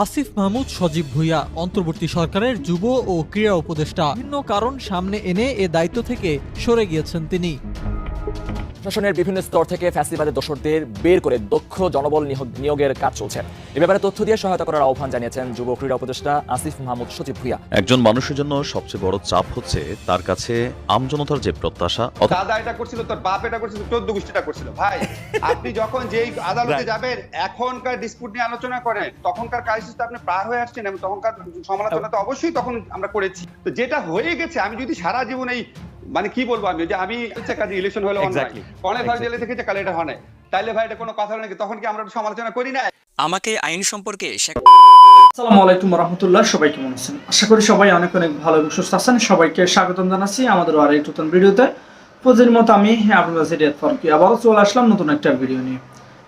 আসিফ মাহমুদ, সজীব ভুইয়া, অন্তর্বর্তী সরকারের যুব ও ক্রীড়া উপদেষ্টা। ভিন্ন কারণ সামনে এনে এ দায়িত্ব থেকে সরে গিয়েছেন তিনি। প্রশাসনের বিভিন্ন স্তর থেকে ফ্যাসিবাদের দোসরদের বের করে দক্ষ জনবল নিয়োগের কাজ চলছে। এ ব্যাপারে তথ্য দিয়ে সহায়তা করার আহ্বান জানিয়েছেন যুব ক্রীড়া উপদেষ্টা আসিফ মাহমুদ সচিব ভুইয়া। একজন মানুষের জন্য সবচেয়ে বড় চাপ হচ্ছে তার কাছে আমজনতার যে প্রত্যাশা দাদা এটা করছিল তোর বাপ এটা করছিল চোদ্দ গোষ্ঠীটা করছিল। ভাই আপনি যখন যেই আদালতে যাবেন এখনকার ডিসপুট নিয়ে আলোচনা করেন তখনকার ক্রাইসিস আপনি পার হয়ে আসছেন এবং তখনকার সমালোচনা তো অবশ্যই তখন আমরা করেছি। তো যেটা হয়ে গেছে আমি যদি সারা জীবন এই মানে কি বলব আমি? যে আমি হচ্ছে কাজে ইলেকশন হলো. অনেক ভাই জেলে থেকেছে কালে এটা হয় নাই। তাইলে ভাই এটা কোনো কথা নাকি? তখন কি আমরা সমালোচনা করি না আমাকে আইন সম্পর্কে আসসালামু আলাইকুম রহমতুল্লাহ সবাই কেমন আছেন? আশা করি সবাই অনেক অনেক ভালো এবং সুস্থ আছেন। সবাইকে স্বাগতম জানাচ্ছি আমাদের আর এক নতুন ভিডিওতে। প্রতিদিন মতো আমি আপনার কাছে রিয়াদ ফারুকি আবারও চলে আসলাম নতুন একটা ভিডিও নিয়ে।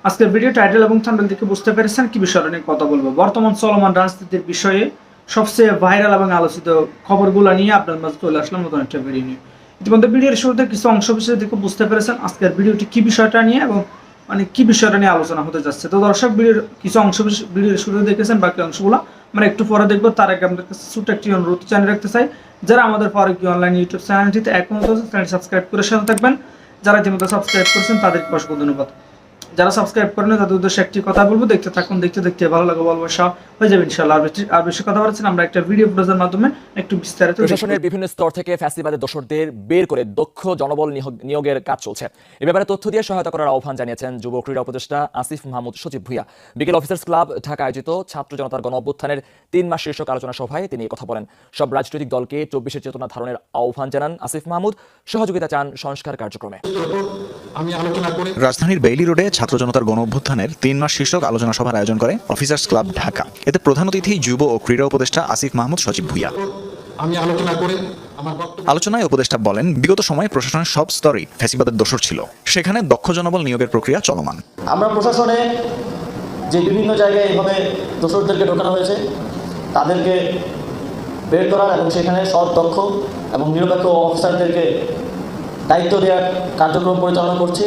আজকের ভিডিও টাইটেল এবং থাম্বনেল দেখে বুঝতে পেরেছেন কি বিষয় নিয়ে কথা বলব। বর্তমান চলমান রাজনীতির বিষয়ে সবচেয়ে ভাইরাল এবং আলোচিত খবরগুলো নিয়ে আপনার মাঝে চলে আসলাম নতুন একটা ভিডিও নিয়ে। ইতিমধ্যে ভিডিওর শুরুতে কিছু অংশ বিশেষ দেখে বুঝতে পেরেছেন আজকের ভিডিওটি কি বিষয়টা নিয়ে এবং মানে কি বিষয়টা নিয়ে আলোচনা হতে যাচ্ছে। তো দর্শক, ভিডিওর কিছু অংশ বিশেষ ভিডিওর শুরুতে দেখেছেন, বাকি অংশগুলো আমরা একটু পরে দেখব। তার আগে আমাদের কাছে ছোট একটি অনুরোধ চ্যানেল রাখতে চাই, যারা আমাদের ফারুকি অনলাইন ইউটিউব চ্যানেলটিতে এখন চ্যানেল সাবস্ক্রাইব করে সাথে থাকবেন। যারা ইতিমধ্যে সাবস্ক্রাইব করেছেন, তাদেরকে অসংখ্য ধন্যবাদ। যারা সাবস্ক্রাইব করেন তাদের উদ্দেশ্যে একটি কথা বলব দেখতে থাকুন দেখতে দেখতে ভালো লাগে বলব সব হয়ে যাবে ইনশাল্লাহ আর বেশি কথা বলছেন আমরা একটা ভিডিও ফুটেজের মাধ্যমে একটু বিস্তারিত প্রশাসনের বিভিন্ন স্তর থেকে ফ্যাসিবাদের দোসরদের বের করে দক্ষ জনবল নিয়োগের কাজ চলছে। এ ব্যাপারে তথ্য দিয়ে সহায়তা করার আহ্বান জানিয়েছেন যুব ক্রীড়া উপদেষ্টা আসিফ মাহমুদ সচিব ভুইয়া। বিকেল অফিসার্স ক্লাব ঢাকা আয়োজিত ছাত্র জনতার গণ অভ্যুত্থানের তিন মাস শীর্ষক আলোচনা সভায় তিনি কথা বলেন। সব রাজনৈতিক দলকে চব্বিশের চেতনা ধারণের আহ্বান জানান আসিফ মাহমুদ। সহযোগিতা চান সংস্কার কার্যক্রমে। রাজধানীর বেইলি রোডে ছাত্র জনতার গণ অভ্যুত্থানের তিন মাস শীর্ষক আলোচনা সভার আয়োজন করে অফিসার্স ক্লাব ঢাকা। এতে প্রধান অতিথি যুব ও ক্রীড়া উপদেষ্টা আসিফ মাহমুদ সচিব ভুইয়া। আমি আলোচনা করে আলোচনায় উপদেষ্টা বলেন বিগত সময়ে প্রশাসনের সব স্তরেই ফ্যাসিবাদের দোষর ছিল। সেখানে দক্ষ জনবল নিয়োগের প্রক্রিয়া চলমান। আমরা প্রশাসনে যে বিভিন্ন জায়গায় এইভাবে দোষরদেরকে ঢোকানো হয়েছে তাদেরকে বের করার এবং সেখানে সৎ দক্ষ এবং নিরপেক্ষ অফিসারদেরকে দায়িত্ব দেওয়ার কার্যক্রম পরিচালনা করছি।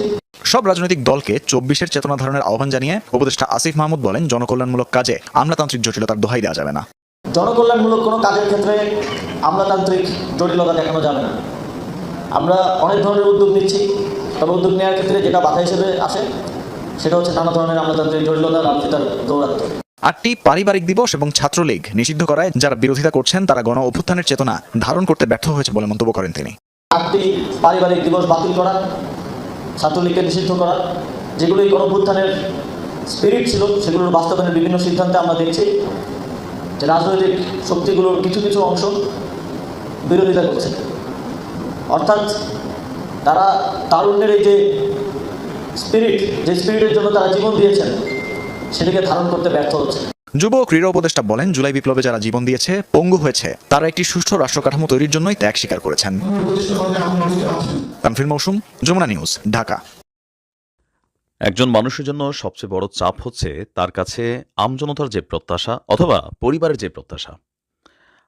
সব রাজনৈতিক দলকে চব্বিশের চেতনা ধারণের আহ্বান জানিয়ে উপদেষ্টা আসিফ মাহমুদ বলেন জনকল্যাণমূলক কাজে আমলাতান্ত্রিক জটিলতার দোহাই দেওয়া যাবে না। জনকল্যাণমূলক কোনো কাজের ক্ষেত্রে আমলাতান্ত্রিক জটিলতা দেখানো যাবে না। আমরা অনেক ধরনের উদ্যোগ নিচ্ছি তবে উদ্যোগ নেওয়ার ক্ষেত্রে যেটা বাধা হিসেবে আসে সেটা হচ্ছে নানা ধরনের আমলাতান্ত্রিক জটিলতা রাজনীতার দৌরাত্ম্য। আটটি পারিবারিক দিবস এবং ছাত্রলীগ নিষিদ্ধ করায় যারা বিরোধিতা করছেন তারা গণ অভ্যুত্থানের চেতনা ধারণ করতে ব্যর্থ হয়েছে বলে মন্তব্য করেন তিনি। আটটি পারিবারিক দিবস বাতিল করা ছাত্রলীগকে নিষিদ্ধ করা, যেগুলো এই গণভ্যুত্থানের স্পিরিট ছিল, সেগুলোর বাস্তবায়নের বিভিন্ন সিদ্ধান্তে আমরা দেখছি যে রাজনৈতিক শক্তিগুলোর কিছু কিছু অংশ বিরোধিতা করছে। অর্থাৎ তারা তারুণ্যের এই যে স্পিরিট যে স্পিরিটের জন্য তারা জীবন দিয়েছেন, সেটাকে ধারণ করতে ব্যর্থ হচ্ছে। যুব ক্রীড়া উপদেষ্টা বলেন, জুলাই বিপ্লবে যারা জীবন দিয়েছে, পঙ্গু হয়েছে, তারা একটি সুষ্ঠু রাষ্ট্র কাঠামো তৈরির জন্যই ত্যাগ স্বীকার করেছেন। মৌসুম, যমুনা নিউজ, ঢাকা। একজন মানুষের জন্য সবচেয়ে বড় চাপ হচ্ছে তার কাছে আমজনতার যে প্রত্যাশা অথবা পরিবারের যে প্রত্যাশা।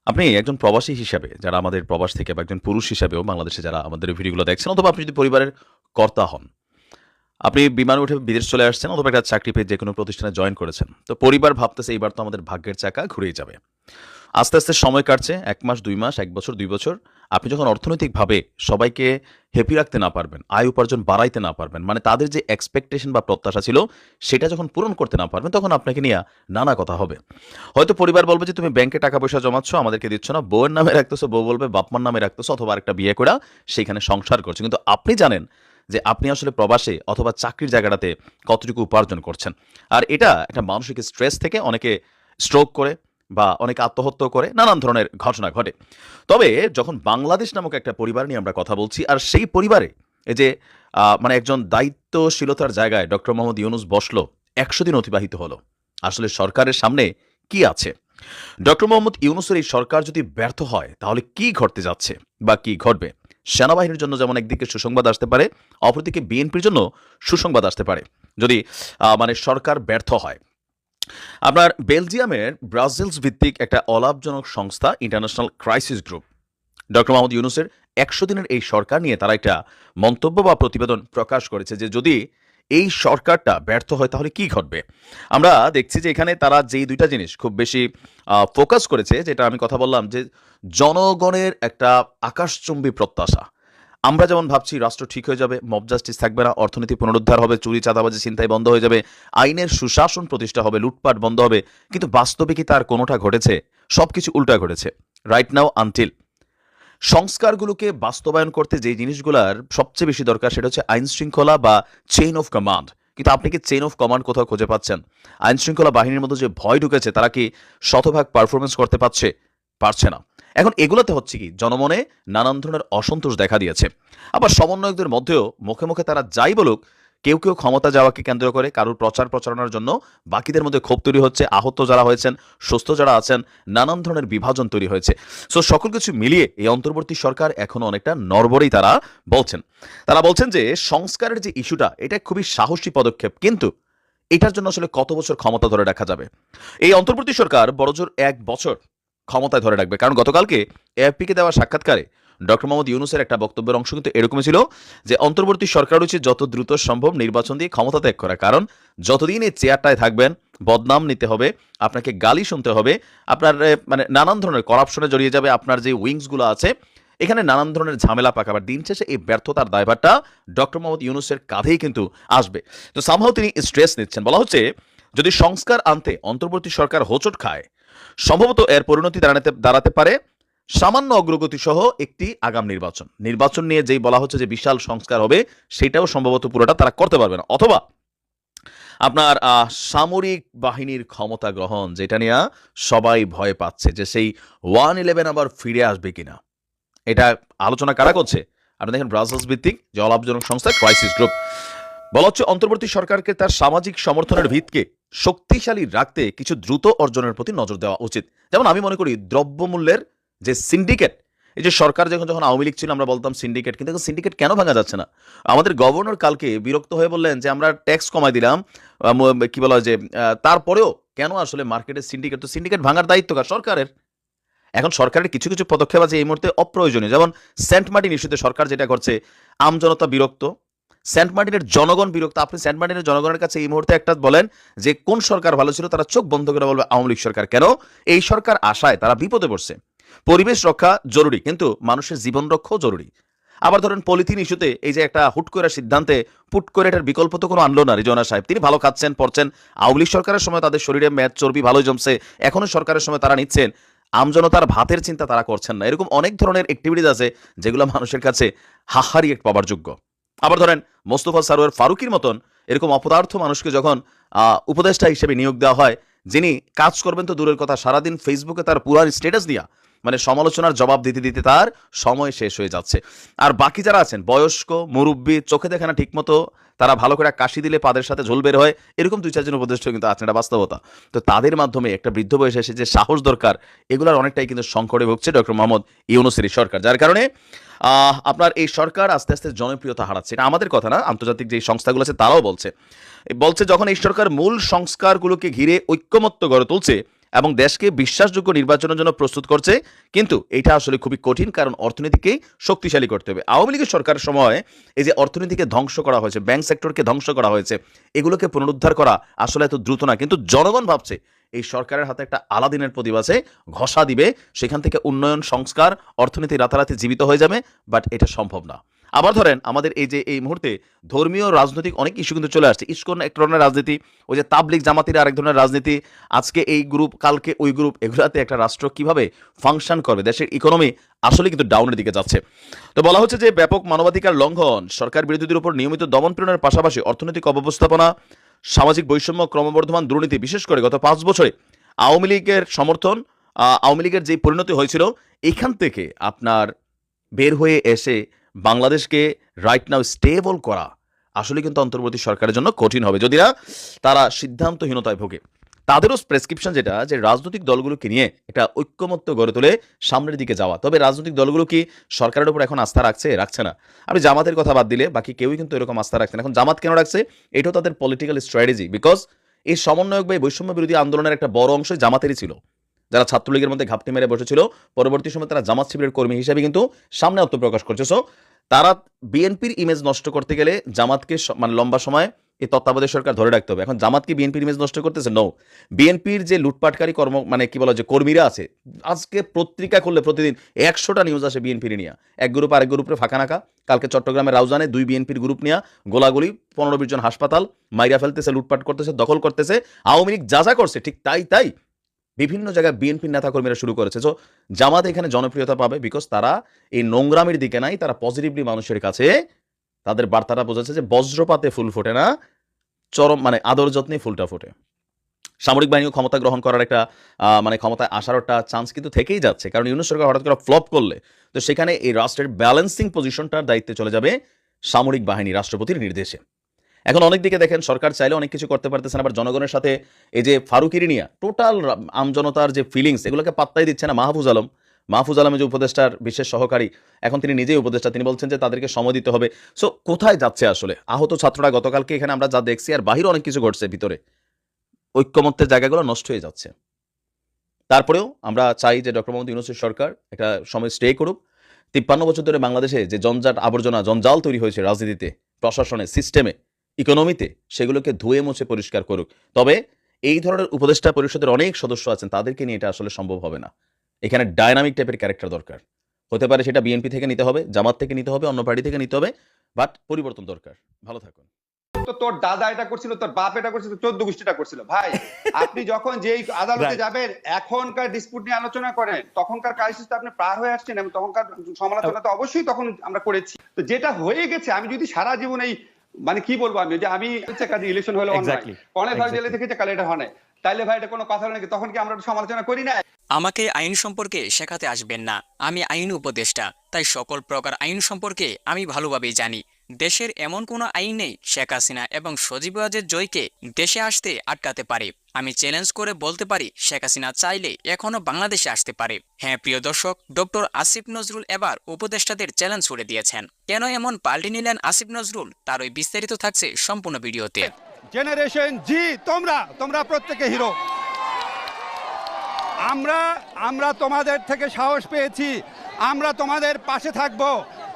আপনি একজন প্রবাসী হিসাবে, যারা আমাদের প্রবাস থেকে বা একজন পুরুষ হিসাবেও বাংলাদেশে যারা আমাদের ভিডিওগুলো দেখছেন, অথবা আপনি যদি পরিবারের কর্তা হন আপনি বিমানে উঠে বিদেশ চলে আসছেন অথবা একটা চাকরি পেয়ে যে কোনো প্রতিষ্ঠানে জয়েন করেছেন। তো পরিবার ভাবতেছে এইবার তো আমাদের ভাগ্যের চাকা ঘুরেই যাবে। আস্তে আস্তে সময় কাটছে, এক মাস, দুই মাস, এক বছর, দুই বছর। আপনি যখন অর্থনৈতিকভাবে সবাইকে হ্যাপি রাখতে না পারবেন, আয় উপার্জন বাড়াইতে না পারবেন মানে তাদের যে এক্সপেকটেশন বা প্রত্যাশা ছিল, সেটা যখন পূরণ করতে না পারবেন, তখন আপনাকে নিয়ে নানা কথা হবে। হয়তো পরিবার বলবে যে, তুমি ব্যাংকে টাকা পয়সা জমাচ্ছ, আমাদেরকে দিচ্ছ না, বউয়ের নামে রাখতেছো, বউ বলবে বাপমার নামে রাখতেছো, অথবা একটা বিয়ে করা সেখানে সংসার করছ। কিন্তু আপনি জানেন যে আপনি আসলে প্রবাসে অথবা চাকরির জায়গাটাতে কতটুকু উপার্জন করছেন। আর এটা একটা মানসিক স্ট্রেস থেকে অনেকে স্ট্রোক করে বা অনেকে আত্মহত্যা করে, নানান ধরনের ঘটনা ঘটে। তবে যখন বাংলাদেশ নামক একটা পরিবার নিয়ে আমরা কথা বলছি, আর সেই পরিবারে এই যে মানে একজন দায়িত্বশীলতার জায়গায় ডক্টর মোহাম্মদ ইউনুস বসল, একশো দিন অতিবাহিত হলো। আসলে সরকারের সামনে কি আছে? ডক্টর মোহাম্মদ ইউনুসের এই সরকার যদি ব্যর্থ হয়, তাহলে কি ঘটতে যাচ্ছে বা কি ঘটবে? সেনাবাহিনীর জন্য যেমন একদিকে সুসংবাদ আসতে পারে, অপরদিকে বিএনপির জন্য সুসংবাদ আসতে পারে। যদি মানে সরকার ব্যর্থ হয়। আপনার বেলজিয়ামের ব্রাজিলস ভিত্তিক একটা অলাভজনক সংস্থা International Crisis Group doctor Mohammad ইউনুসের একশো দিনের এই সরকার নিয়ে তারা একটা মন্তব্য বা প্রতিবেদন প্রকাশ করেছে যে যদি এই সরকারটা ব্যর্থ হয়, তাহলে কি ঘটবে? আমরা দেখছি যে এখানে তারা যেই দুইটা জিনিস খুব বেশি ফোকাস করেছে, যেটা আমি কথা বললাম যে জনগণের একটা আকাশচুম্বী প্রত্যাশা। আমরা যেমন ভাবছি রাষ্ট্র ঠিক হয়ে যাবে মব জাস্টিস থাকবে না, অর্থনীতি পুনরুদ্ধার হবে, চুরি, চাঁদাবাজি চিন্তাই বন্ধ হয়ে যাবে, আইনের সুশাসন প্রতিষ্ঠা হবে, লুটপাট বন্ধ হবে, কিন্তু বাস্তবে কি তার কোনোটা ঘটেছে? সবকিছু উল্টা ঘটেছে। রাইট নাও আনটিল সংস্কারগুলোকে বাস্তবায়ন করতে যে জিনিসগুলোর সবচেয়ে বেশি দরকার সেটা হচ্ছে আইন শৃঙ্খলা বা চেইন অফ কমান্ড কিন্তু আপনি কি চেইন অফ কমান্ড কোথাও খুঁজে পাচ্ছেন? আইন শৃঙ্খলা বাহিনীর মধ্যে যে ভয় ঢুকেছে, তারা কি শতভাগ পারফরমেন্স করতে পারছে? পারছে না। এখন এগুলোতে হচ্ছে কি? জনমনে নানান ধরনের অসন্তোষ দেখা দিয়েছে। আবার সমন্বয়কদের মধ্যেও মুখে মুখে তারা যাই বলুক কেউ কেউ ক্ষমতা যাওয়াকে কেন্দ্র করে কারোর প্রচার প্রচারণার জন্য বাকিদের মধ্যে ক্ষোভ তৈরি হচ্ছে, আহত যারা হয়েছেন, সুস্থ যারা আছেন, নানান ধরনের বিভাজন তৈরি হয়েছে। সো সকল কিছু মিলিয়ে এই অন্তর্বর্তী সরকার এখনও অনেকটা নরবরেই তারা বলছেন। তারা বলছেন যে, সংস্কারের যে ইস্যুটা, এটা খুবই সাহসী পদক্ষেপ, কিন্তু এটার জন্য আসলে কত বছর ক্ষমতা ধরে রাখা যাবে? এই অন্তর্বর্তী সরকার বড়জোর এক বছর ক্ষমতায় ধরে রাখবে, কারণ গতকালকে এএফপিকে দেওয়া সাক্ষাৎকারে ডক্টর মোহাম্মদ ইউনুসের একটা বক্তব্যের অংশ কিন্তু এরকমই ছিল যে, অন্তর্বর্তী সরকার উচিত যত দ্রুত সম্ভব নির্বাচন দিয়ে ক্ষমতা ত্যাগ করা কারণ যতদিন এই চেয়ারটায় থাকবেন, বদনাম নিতে হবে, আপনাকে গালি শুনতে হবে, আপনার মানে নানান ধরনের করাপশনে জড়িয়ে যাবে, আপনার যে উইংসগুলো আছে, এখানে নানান ধরনের ঝামেলা পাকাবার দিন শেষে এই ব্যর্থতার দায়ভারটা ডক্টর মোহাম্মদ ইউনুসের কাঁধেই কিন্তু আসবে। তো সামহাও তিনি স্ট্রেস নিচ্ছেন। বলা হচ্ছে, যদি সংস্কার আনতে অন্তর্বর্তী সরকার হোঁচট খায়, সম্ভবত এর পরিণতি দাঁড়াতে দাঁড়াতে পারে। সামান্য অগ্রগতি সহ একটি আগাম নির্বাচন। নির্বাচন নিয়ে যেই বলা হচ্ছে যে বিশাল সংস্কার হবে, সেটাও সম্ভবত পুরোটা তারা করতে পারবে না। অথবা আপনার সামরিক বাহিনীর ক্ষমতা গ্রহণ, যেটা নিয়ে সবাই ভয় পাচ্ছে যে সেই ওয়ান ইলেভেন আবার ফিরে আসবে কিনা। এটা আলোচনা কারা করছে? আপনি দেখেন ব্রাজিলস ভিত্তিক যে অলাভজনক সংস্থা ক্রাইসিস গ্রুপ। বলা হচ্ছে অন্তর্বর্তী সরকারকে তার সামাজিক সমর্থনের ভিতকে শক্তিশালী রাখতে কিছু দ্রুত অর্জনের প্রতি নজর দেওয়া উচিত। যেমন আমি মনে করি দ্রব্যমূল্যের যে সিন্ডিকেট এই যে সরকার যখন যখন আওয়ামী লীগ ছিল, আমরা বলতাম সিন্ডিকেট কিন্তু এখন সিন্ডিকেট কেন ভাঙা যাচ্ছে না? আমাদের গভর্নর কালকে বিরক্ত হয়ে বললেন যে, আমরা ট্যাক্স কমাই দিলাম কি বলা হয় যে তারপরেও কেন আসলে মার্কেটের সিন্ডিকেট তো সিন্ডিকেট ভাঙার দায়িত্ব কার? সরকারের। এখন সরকারের কিছু কিছু পদক্ষেপ আছে এই মুহূর্তে অপ্রয়োজনীয়। যেমন সেন্ট মার্টিন ইস্যুতে সরকার যেটা করছে আমজনতা বিরক্ত। সেন্ট মার্টিনের জনগণ বিরক্ত। আপনি সেন্ট মার্টিনের জনগণের কাছে এই মুহূর্তে একটা বলেন যে, কোন সরকার ভালো ছিল, তারা চোখ বন্ধ করে বলবে আওয়ামী লীগ সরকার। কেন? এই সরকার আশায়, তারা বিপদে পড়ছে। পরিবেশ রক্ষা জরুরি, কিন্তু মানুষের জীবন রক্ষাও জরুরি। আবার ধরেন, পলিথিন ইস্যুতে এই যে একটা হুট করে সিদ্ধান্তে পুট করে এটার বিকল্প তো কোনো আনলো না রিজওয়ানা সাহেব। তিনি ভালো খাচ্ছেন, পড়ছেন। আওয়ামী লীগ সরকারের সময় তাদের শরীরে ম্যাচ চর্বি ভালো জমছে, এখনও সরকারের সময় তারা নিচ্ছেন। আমজনতার ভাতের চিন্তা তারা করছেন না। এরকম অনেক ধরনের অ্যাক্টিভিটিস আছে যেগুলো মানুষের কাছে হাহারি এক পাবার যোগ্য। আবার ধরেন, মোস্তফা সারোয়ার ফারুকির মতন এরকম অপদার্থ মানুষকে যখন উপদেষ্টা হিসেবে নিয়োগ দেওয়া হয়, যিনি কাজ করবেন তো দূরের কথা, সারাদিন ফেসবুকে তার পুরার স্ট্যাটাস দিয়া মানে সমালোচনার জবাব দিতে দিতে তার সময় শেষ হয়ে যাচ্ছে। আর বাকি যারা আছেন, বয়স্ক, মুরব্বী, চোখে দেখে না ঠিকমতো, তারা ভালো করে কাশি দিলে পাদের সাথে ঝোল বের হয়, এরকম দুই, চারজন উপদেষ্টা কিন্তু আছেন, এটা বাস্তবতা। তো তাদের মাধ্যমে একটা বৃদ্ধ বয়সে এসে যে সাহস দরকার, এগুলোর অনেকটাই কিন্তু সংকটে ভুগছে ডক্টর মোহাম্মদ ইউনুসের সরকার, যার কারণে আপনার এই সরকার আস্তে আস্তে জনপ্রিয়তা হারাচ্ছে। এটা আমাদের কথা না, আন্তর্জাতিক যে সংস্থাগুলো আছে তারাও বলছে। বলছে যখন এই সরকার মূল সংস্কারগুলোকে ঘিরে ঐক্যমত্য গড়ে তুলছে এবং দেশকে বিশ্বাসযোগ্য নির্বাচনের জন্য প্রস্তুত করছে। কিন্তু এটা আসলে খুবই কঠিন, কারণ অর্থনীতিকে শক্তিশালী করতে হবে। আওয়ামী লীগের সরকারের সময় এই যে অর্থনীতিকে ধ্বংস করা হয়েছে, ব্যাংক সেক্টরকে ধ্বংস করা হয়েছে, এগুলোকে পুনরুদ্ধার করা আসলে এত দ্রুত না। কিন্তু জনগণ ভাবছে, এই সরকারের হাতে একটা আলাদিনের প্রদীপ আছে, ঘষা দিবে, সেখান থেকে উন্নয়ন, সংস্কার, অর্থনীতি রাতারাতি জীবিত হয়ে যাবে, বাট এটা সম্ভব না। আবার ধরেন আমাদের এই যে, এই মুহূর্তে ধর্মীয়, রাজনৈতিক অনেক ইস্যু কিন্তু চলে আসছে। ইস্কন এক ধরনের রাজনীতি, ওই যে তাবলিক জামাতির আরেক ধরনের রাজনীতি, আজকে এই গ্রুপ কালকে ওই গ্রুপ এগুলাতে একটা রাষ্ট্র কীভাবে ফাংশন করবে? দেশের ইকোনমি আসলে কিন্তু ডাউনের দিকে যাচ্ছে। তো বলা হচ্ছে যে, ব্যাপক মানবাধিকার লঙ্ঘন, সরকার বিরোধীদের উপর নিয়মিত দমন পীড়নের পাশাপাশি অর্থনৈতিক অব্যবস্থাপনা, সামাজিক বৈষম্য, ক্রমবর্ধমান দুর্নীতি, বিশেষ করে গত পাঁচ বছরে আওয়ামী লীগের সমর্থন আওয়ামী লীগের যে পরিণতি হয়েছিল, এখান থেকে আপনার বের হয়ে এসে বাংলাদেশকে রাইট নাও স্টেবল করা আসলে কিন্তু অন্তর্বর্তী সরকারের জন্য কঠিন হবে। যদি না তারা সিদ্ধান্তহীনতায় ভোগে। তাদেরও প্রেসক্রিপশন যেটা যে রাজনৈতিক দলগুলোকে নিয়ে একটা ঐক্যমত্য গড়ে তুলে সামনের দিকে যাওয়া। তবে রাজনৈতিক দলগুলো কি সরকারের উপর এখন আস্থা রাখছে? রাখছে না। আপনি জামাতের কথা বাদ দিলে বাকি কেউই কিন্তু এরকম আস্থা রাখছে না। এখন জামাত কেন রাখছে? এটাও তাদের পলিটিক্যাল স্ট্র্যাটেজি বিকজ এই সমন্বয়ক বা এই বৈষম্য বিরোধী আন্দোলনের একটা বড় অংশ জামাতেরই ছিল। যারা ছাত্রলীগের মধ্যে ঘাপটি মেরে বসেছিল, পরবর্তী সময় তারা জামাত শিবিরের কর্মী হিসেবে কিন্তু সামনে আত্মপ্রকাশ করছে। সো তারা বিএনপির ইমেজ নষ্ট করতে গেলে জামাতকে মানে লম্বা সময় এই তত্ত্বাবধায়ক সরকার ধরে রাখতে হবে। এখন জামাত কি বিএনপির ইমেজ নষ্ট করতেছে? নো বিএনপির যে লুটপাটকারী কর্ম মানে কি বলা যে কর্মীরা আছে, আজকে পত্রিকা করলে প্রতিদিন একশোটা নিউজ আসে বিএনপির নিয়ে। এক গ্রুপ আরেক গ্রুপে ফাঁকা নাকা। কালকে চট্টগ্রামের রাউজানে দুই বিএনপির গ্রুপ নিয়ে গোলাগুলি, পনেরো বিশ জন হাসপাতাল মাইরা ফেলতেছে, লুটপাট করতেছে, দখল করতেছে। আওয়ামী লীগ যা যা করছে, ঠিক তাই তাই বিভিন্ন জায়গায় বিএনপির নেতাকর্মীরা শুরু করেছে। তো জামাত এখানে জনপ্রিয়তা পাবে বিকজ তারা এই নোংরামের দিকে নাই, তারা পজিটিভলি মানুষের কাছে তাদের বার্তাটা বোঝাচ্ছে যে বজ্রপাতে ফুল ফোটে না, চরম মানে আদর যত্নে ফুলটা ফোটে। সামরিক বাহিনী ক্ষমতা গ্রহণ করার একটা মানে ক্ষমতায় আসার একটা চান্স কিন্তু থেকেই যাচ্ছে। কারণ ইউনুস সরকার হঠাৎ করে ফ্লপ করলে, তো সেখানে এই রাষ্ট্রের ব্যালেন্সিং পজিশনটার দায়িত্বে চলে যাবে সামরিক বাহিনী রাষ্ট্রপতির নির্দেশে। এখন অনেক দিকে দেখেন সরকার চাইলে অনেক কিছু করতে পারতেছেন, আবার জনগণের সাথে এই যে ফারুকিরি নিয়া টোটাল আমজনতার যে ফিলিংস এগুলোকে পাত্তাই দিচ্ছে না মাহফুজ আলম। মাহফুজ আলমের যে উপদেষ্টার বিশেষ সহকারী, এখন তিনি নিজেই উপদেষ্টা, তিনি বলছেন যে তাদেরকে সময় দিতে হবে। সো কোথায় যাচ্ছে আসলে? আহত ছাত্ররা গতকালকে এখানে আমরা যা দেখছি, আর বাহিরে অনেক কিছু ঘটছে ভিতরে। ঐক্যমত্যের জায়গাগুলো নষ্ট হয়ে যাচ্ছে। তারপরেও আমরা চাই যে ডক্টর মোহাম্মদ ইউনুসের সরকার একটা সময় স্টে করুক। তিপ্পান্ন বছর ধরে বাংলাদেশে যে জঞ্জাট আবর্জনা, জঞ্জাল তৈরি হয়েছে রাজনীতিতে, প্রশাসনে সিস্টেমে ইকোনমিতে সেগুলোকে ধুয়ে মুছে পরিষ্কার করুক। তবে এই ধরনের উপদেষ্টা পরিষদের অনেক সদস্য আছেন তাদেরকে নিয়ে এটা আসলে সম্ভব হবে না। এখানে ডায়নামিক টাইপের ক্যারেক্টার দরকার। হতে পারে সেটা বিএনপি থেকে নিতে হবে জামাত থেকে নিতে হবে অন্য পার্টি থেকে নিতে হবে বাট পরিবর্তন দরকার। ভালো থাকুন। তো তোর দাদা এটা করছিল তোর বাপ এটা করছিল চোদ্দ গোষ্ঠীটা করছিল। ভাই আপনি যখন যেই আদালতে যাবেন এখনকার ডিসপুট নিয়ে আলোচনা করেন তখনকার ক্রাইসিস তো আপনি পার হয়ে আসছেন এবং তখনকার সমালোচনা তো অবশ্যই তখন আমরা করেছি। তো যেটা হয়ে গেছে আমি যদি সারা জীবন এই মানে কি বলব আমি যে আমি কাজে ইলেকশন হলো অনেক ভাই জেলে থেকে কালে এটা হয়। তাইলে ভাই এটা কোনো কথা নাকি? তখন কি আমরা সমালোচনা করি না আমাকে আইন সম্পর্কে শেখাতে আসবেন না। আমি আইন উপদেষ্টা তাই সকল প্রকার আইন সম্পর্কে আমি ভালোভাবেই জানি। দেশের এমন কোনো আইন নেই, শেখ হাসিনা এবং সজীব ওয়াজের জয়কে দেশে আসতে আটকাতে পারে। আমি চ্যালেঞ্জ করে বলতে পারি, শেখ হাসিনা চাইলে এখনও বাংলাদেশে আসতে পারে। হ্যাঁ প্রিয় দর্শক, ডক্টর আসিফ নজরুল এবার উপদেষ্টাদের চ্যালেঞ্জ ছুড়ে দিয়েছেন। কেন এমন পাল্টে নিলেন আসিফ নজরুল? তার ওই বিস্তারিত থাকছে সম্পূর্ণ ভিডিওতে। জেনারেশন জি তোমরা তোমরা প্রত্যেকে হিরো। আমরা আমরা তোমাদের থেকে সাহস পেয়েছি। আমরা তোমাদের পাশে থাকব।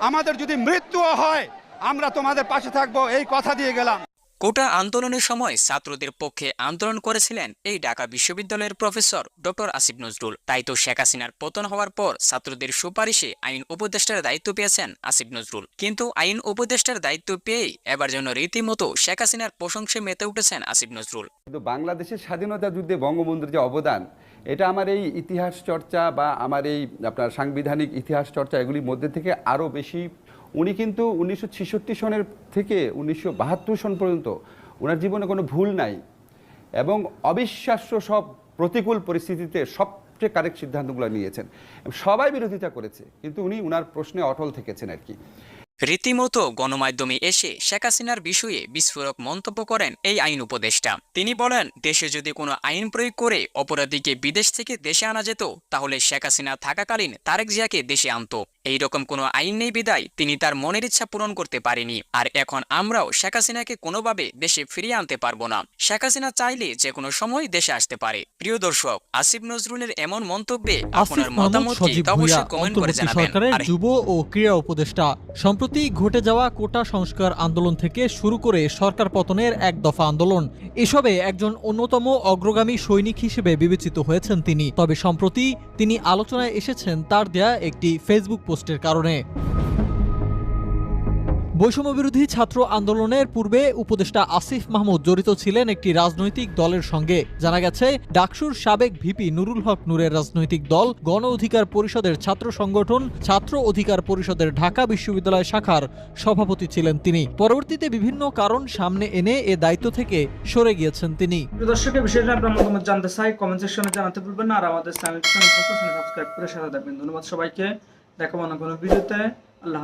আমাদের যদি মৃত্যুও হয় আমরা তোমাদের পাশে থাকব এই কথা দিয়ে গেলাম। কোটা আন্দোলনের সময় ছাত্রদের পক্ষে আন্দোলন করেছিলেন এই ঢাকা বিশ্ববিদ্যালয়ের প্রফেসর ডক্টর আসিফ নজরুল। তাই তো শেখ হাসিনার পতন হওয়ার পর ছাত্রদের সুপারিশে আইন উপদেষ্টার দায়িত্ব পেয়েছেন আসিফ নজরুল। কিন্তু আইন উপদেষ্টার দায়িত্ব পেয়েই এবার যেন রীতিমতো শেখ হাসিনার প্রশংসায় মেতে উঠেছেন আসিফ নজরুল। কিন্তু বাংলাদেশের স্বাধীনতা যুদ্ধে বঙ্গবন্ধুর যে অবদান এটা আমার এই ইতিহাস চর্চা বা আমার এই আপনার সাংবিধানিক ইতিহাস চর্চা এগুলির মধ্যে থেকে আরও বেশি উনি কিন্তু উনিশশো ছেষট্টি সনের থেকে উনিশশো বাহাত্তর সন পর্যন্ত ওনার জীবনে কোনো ভুল নাই এবং অবিশ্বাস্য সব প্রতিকূল পরিস্থিতিতে সবচেয়ে কারেক্ট সিদ্ধান্তগুলো নিয়েছেন। সবাই বিরোধিতা করেছে, কিন্তু উনি উনার প্রশ্নে অটল থেকেছেন আর কি। রীতিমতো গণমাধ্যমে এসে শেখ হাসিনার বিষয়ে বিস্ফোরক মন্তব্য করেন এই আইন উপদেষ্টা। তিনি বলেন, দেশে যদি কোনো আইন প্রয়োগ করে অপরাধীকে বিদেশ থেকে দেশে আনা যেত, তাহলে শেখ হাসিনা থাকাকালীন তারেক জিয়াকে দেশে আনতো। এই রকম কোনো আইন নেই বিদায়। তিনি তার মনের ইচ্ছা পূরণ করতে পারেনি। আর এখন আমরাও শেখ হাসিনাকে কোনোভাবে দেশে ফিরিয়ে আনতে পারব না। শেখ হাসিনা চাইলে যে কোনো সময় দেশে আসতে পারে। প্রিয় দর্শক আসিফ নজরুলের এমন মন্তব্যে আপনার মতামত কি অবশ্যই কমেন্ট করে জানাবেন। সরকারের আর যুব ও ক্রীড়া উপদেষ্টা সম্প্রতি ঘটে যাওয়া কোটা সংস্কার আন্দোলন থেকে শুরু করে সরকার পতনের এক দফা আন্দোলন। এসবে একজন অন্যতম অগ্রগামী সৈনিক হিসেবে বিবেচিত হয়েছেন তিনি। তবে সম্প্রতি তিনি আলোচনায় এসেছেন তার দেয়া একটি ফেসবুক পোস্টের কারণে। বৈষম্যবিরোধী ছাত্র আন্দোলনের পূর্বে উপদেষ্টা আসিফ মাহমুদ জড়িত ছিলেন একটি রাজনৈতিক দলের সঙ্গে। জানা গেছে, ডাকসুর সাবেক ভিপি নুরুল হক নূরের রাজনৈতিক দল গণ অধিকার পরিষদের ছাত্র সংগঠন, ছাত্র অধিকার পরিষদের ঢাকা বিশ্ববিদ্যালয় শাখার সভাপতি ছিলেন তিনি। পরবর্তীতে বিভিন্ন কারণ সামনে এনে এ দায়িত্ব থেকে সরে গিয়েছেন তিনি। জানতে চাই কমেন্ট সেকশনে জানাতে ভুলবেন না। আর আমাদের ধন্যবাদ সবাইকে। দেখাবো না কোনো ভিডিওতে আল্লাহ।